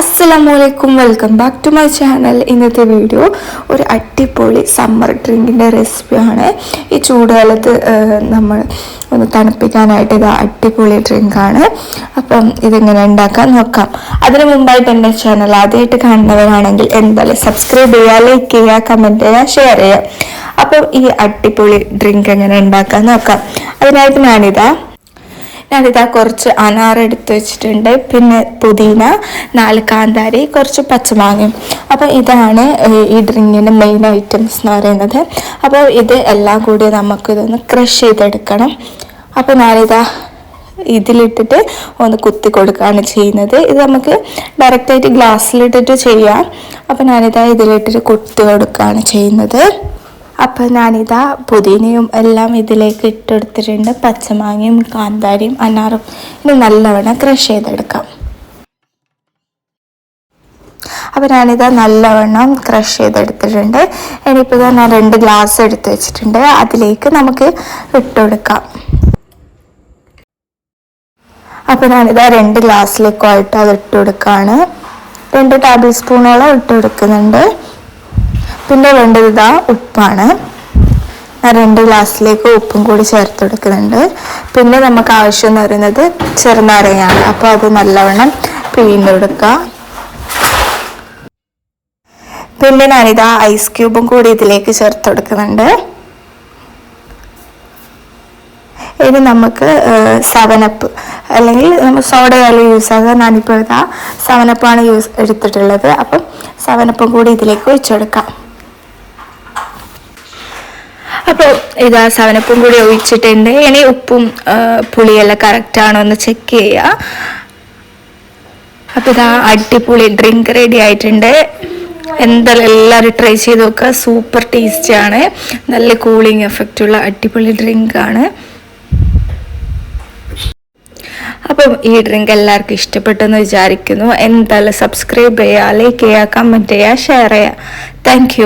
അസ്സലാമലൈക്കും welcome back to my channel ഇന്നത്തെ video ഒരു അടിപൊളി സമ്മർ ഡ്രിങ്കിന്റെ റെസിപ്പിയാണ് ഈ ചൂടുകാലത്ത് നമ്മൾ ഒന്ന് തണുപ്പിക്കാനായിട്ട് ഇത് അടിപൊളി ഡ്രിങ്കാണ് അപ്പം ഇതെങ്ങനെ ഉണ്ടാക്കാൻ നോക്കാം. അതിനു മുമ്പായിട്ട് എന്റെ ചാനൽ ആദ്യമായിട്ട് കാണുന്നവരാണെങ്കിൽ എന്തായാലും സബ്സ്ക്രൈബ് ചെയ്യുക ലൈക്ക് ചെയ്യുക കമന്റ് ചെയ്യുക ഷെയർ ചെയ്യുക. അപ്പം ഈ അടിപൊളി ഡ്രിങ്ക് എങ്ങനെ ഉണ്ടാക്കാൻ നോക്കാം. അതിനായിട്ട് ഞാനിതാ ഞാനിതാ കുറച്ച് അനാർ എടുത്ത് വെച്ചിട്ടുണ്ട്. പിന്നെ പുതിന നാല് കാന്താരി കുറച്ച് പച്ചമാങ്ങയും. അപ്പോൾ ഇതാണ് ഈ ഡ്രിങ്കിന്റെ മെയിൻ ഐറ്റംസ് എന്ന് പറയുന്നത്. അപ്പോൾ ഇത് എല്ലാം കൂടി നമുക്കിതൊന്ന് ക്രഷ് ചെയ്തെടുക്കണം. അപ്പോൾ ഞാനിതാ ഇതിലിട്ടിട്ട് ഒന്ന് കുത്തി കൊടുക്കുകയാണ് ചെയ്യുന്നത്. ഇത് നമുക്ക് ഡയറക്റ്റായിട്ട് ഗ്ലാസ്സിലിട്ടിട്ട് ചെയ്യാം. അപ്പോൾ ഞാനിതാ ഇതിലിട്ടിട്ട് കുത്തി കൊടുക്കുകയാണ് ചെയ്യുന്നത്. അപ്പോൾ ഞാനിതാ പുതിനയും എല്ലാം ഇതിലേക്ക് ഇട്ടെടുത്തിട്ടുണ്ട്. പച്ചമാങ്ങയും കാന്താരിയും അനാറും ഇനി നല്ലവണ്ണം ക്രഷ് ചെയ്തെടുക്കാം. അപ്പോൾ ഞാനിതാ നല്ലവണ്ണം ക്രഷ് ചെയ്തെടുത്തിട്ടുണ്ട്. ഇനിയിപ്പോൾ ഞാൻ രണ്ട് ഗ്ലാസ് എടുത്ത് വെച്ചിട്ടുണ്ട്. അതിലേക്ക് നമുക്ക് ഇട്ടുകൊടുക്കാം അപ്പോൾ ഞാനിതാ രണ്ട് ഗ്ലാസ്സിലേക്കുമായിട്ട് അത് ഇട്ട് കൊടുക്കുകയാണ് രണ്ട് ടേബിൾ സ്പൂണോളം ഇട്ട് കൊടുക്കുന്നുണ്ട് പിന്നെ വേണ്ടത് ഇതാ ഉപ്പാണ്. ഞാൻ രണ്ട് ഗ്ലാസ്സിലേക്ക് ഉപ്പും കൂടി ചേർത്ത് കൊടുക്കുന്നുണ്ട്. പിന്നെ നമുക്ക് ആവശ്യം എന്ന് പറയുന്നത് ചെറുനാരങ്ങയാണ്. അപ്പോൾ അത് നല്ലവണ്ണം പിഴിഞ്ഞെടുക്കുക. പിന്നെ ഞാനിതാ ഐസ് ക്യൂബും കൂടി ഇതിലേക്ക് ചേർത്ത് കൊടുക്കുന്നുണ്ട്. ഇനി നമുക്ക് സെവനപ്പ് അല്ലെങ്കിൽ നമ്മൾ സോഡയാലും യൂസ് ആകുക ഞാനിപ്പോൾ ഇതാ സെവനപ്പാണ് യൂസ് എടുത്തിട്ടുള്ളത്. അപ്പം സെവനപ്പും കൂടി ഇതിലേക്ക് ഒഴിച്ചെടുക്കാം അപ്പോൾ ഇതാ സവനപ്പും കൂടി ഒഴിച്ചിട്ടുണ്ട് ഇനി ഉപ്പും പുളിയെല്ലാം കറക്റ്റാണോ എന്ന് ചെക്ക് ചെയ്യുക അപ്പോൾ ഇതാ അടിപൊളി ഡ്രിങ്ക് റെഡി ആയിട്ടുണ്ട്. എന്തായാലും എല്ലാവരും ട്രൈ ചെയ്ത് നോക്കുക സൂപ്പർ ടേസ്റ്റി ആണ്. നല്ല കൂളിംഗ് എഫക്റ്റ് ഉള്ള അടിപൊളി ഡ്രിങ്ക് ആണ്. അപ്പം ഈ ഡ്രിങ്ക് എല്ലാവർക്കും ഇഷ്ടപ്പെട്ടെന്ന് വിചാരിക്കുന്നു. എന്തായാലും സബ്സ്ക്രൈബ് ചെയ്യുക ലൈക്ക് ചെയ്യുക കമന്റ് ചെയ്യുക ഷെയർ ചെയ്യുക താങ്ക്